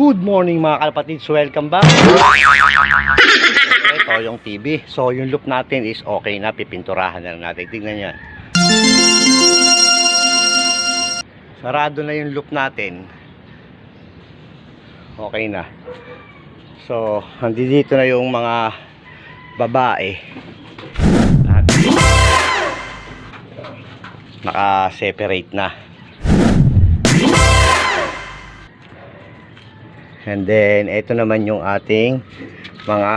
Good morning mga kalapatids, welcome back. Ito yung TV. So yung loop natin is okay na, pipinturahan na natin. Tingnan yan. Sarado na yung loop natin. Okay na. So, nandito na yung mga babae. Naka-separate na. And then, ito naman yung ating mga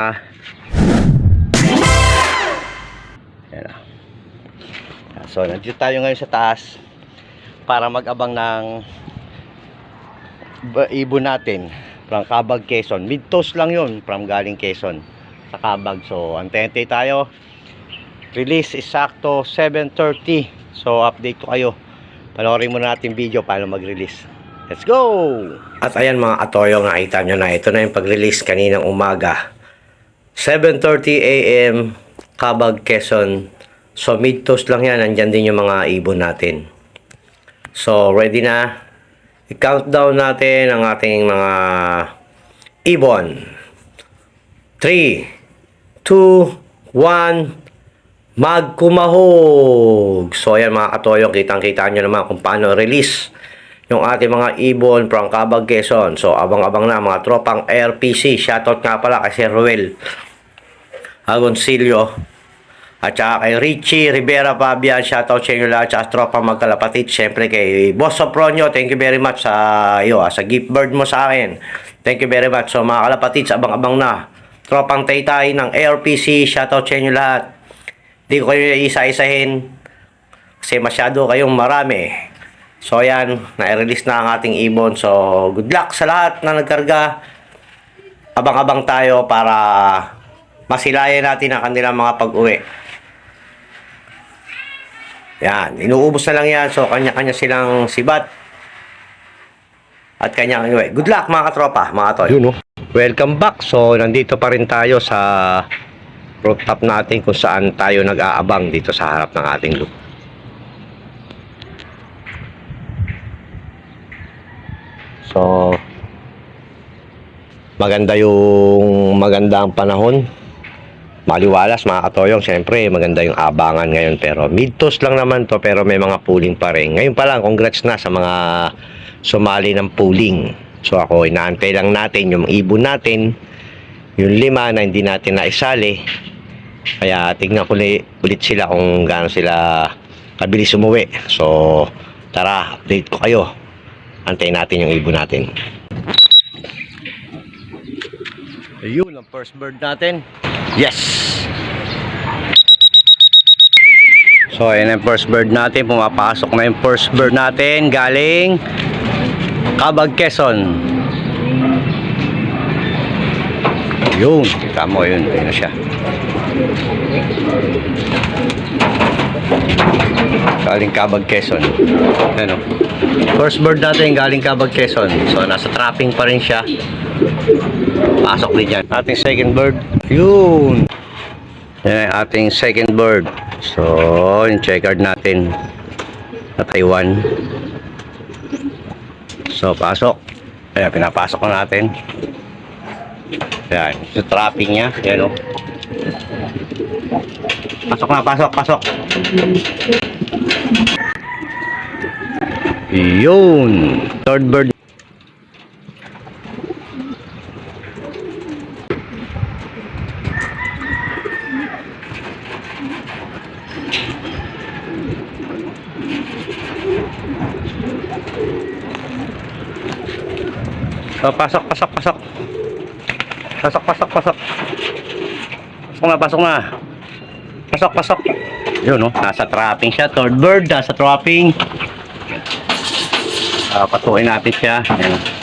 Yan na. So, nandito tayo ngayon sa taas para mag-abang ng ibon natin from Cabag, Quezon. Mid-toast lang yun from galing Quezon sa Cabag. So, antente tayo. Release is sakto 7.30. So, update ko kayo. Panoorin muna natin video paano mag-release. Let's go! At ayan mga atoyo, nakita nyo na. Ito na yung pag-release kaninang umaga. 7.30 a.m. Cabag, Quezon. So, mid-toast lang yan. Nandyan din yung mga ibon natin. So, ready na. I-countdown natin ang ating mga ibon. 3, 2, 1, magkumahog! So, ayan mga katoyo, kitang-kita nyo naman kung paano release yung ating mga ibon from Cabag, Quezon. So, abang-abang na mga tropang RPC. Shoutout nga pala kay Sir Ruel Agoncillo. At saka kay Richie Rivera Fabian, shoutout sa inyo lahat, sa tropa magkalapatid. Siyempre kay Boss Sopronio, thank you very much sa iyo, ah, sa gift bird mo sa akin. Thank you very much. So mga kalapatid, abang-abang na. Tropang taytay ng ARPC, shoutout sa inyo lahat. Hindi ko kayo isa-isahin kasi masyado kayong marami. So ayan, na-release na ang ating ibon. So good luck sa lahat na nagkarga. Abang-abang tayo para masilayan natin ang kanilang mga pag-uwi. Yan, inuubos na lang yan. So, kanya-kanya silang sibat. At kanya anyway. Good luck mga katropa, mga tol. Yun, oh. Welcome back. So, nandito pa rin tayo sa rooftop natin kung saan tayo nag-aabang dito sa harap ng ating loop. So, maganda yung maganda ang panahon. Maliwalas mga katoyong syempre maganda yung abangan ngayon. Pero mid-toast lang naman to pero may mga pooling pa rin. Ngayon pa lang congrats na sa mga sumali ng pooling. So ako inaantay lang natin yung ibon natin yung lima na hindi natin naisali. Kaya tignan ko li- ulit sila kung gaano sila kabilis umuwi. So tara update ko kayo antayin natin yung ibon natin Ayun, ang first bird natin. Yes! So, ayan ang first bird natin. Pumapasok na yung first bird natin. Galing Cabag, Quezon. Yun. Kita yun. Ayun na siya. Galing Cabag, Quezon. Ano? First bird natin galing Cabag, Quezon. So, nasa trapping pa rin siya. Pasok din dyan. Ating second bird. Yun. Yan ang ating second bird. So, yung checkered natin na Taiwan. So, pasok. Ayan, pinapasok na natin. Ayan, yung trapping niya. Ayan o. Pasok na, pasok, pasok. Yun. Third bird So, pasok, pasok, pasok. Pasok, pasok, pasok. Pasok na, pasok na. Pasok, pasok. Yun, no? Nasa trapping siya. Third bird, nasa trapping. Uh, patuin natin siya. Ayan.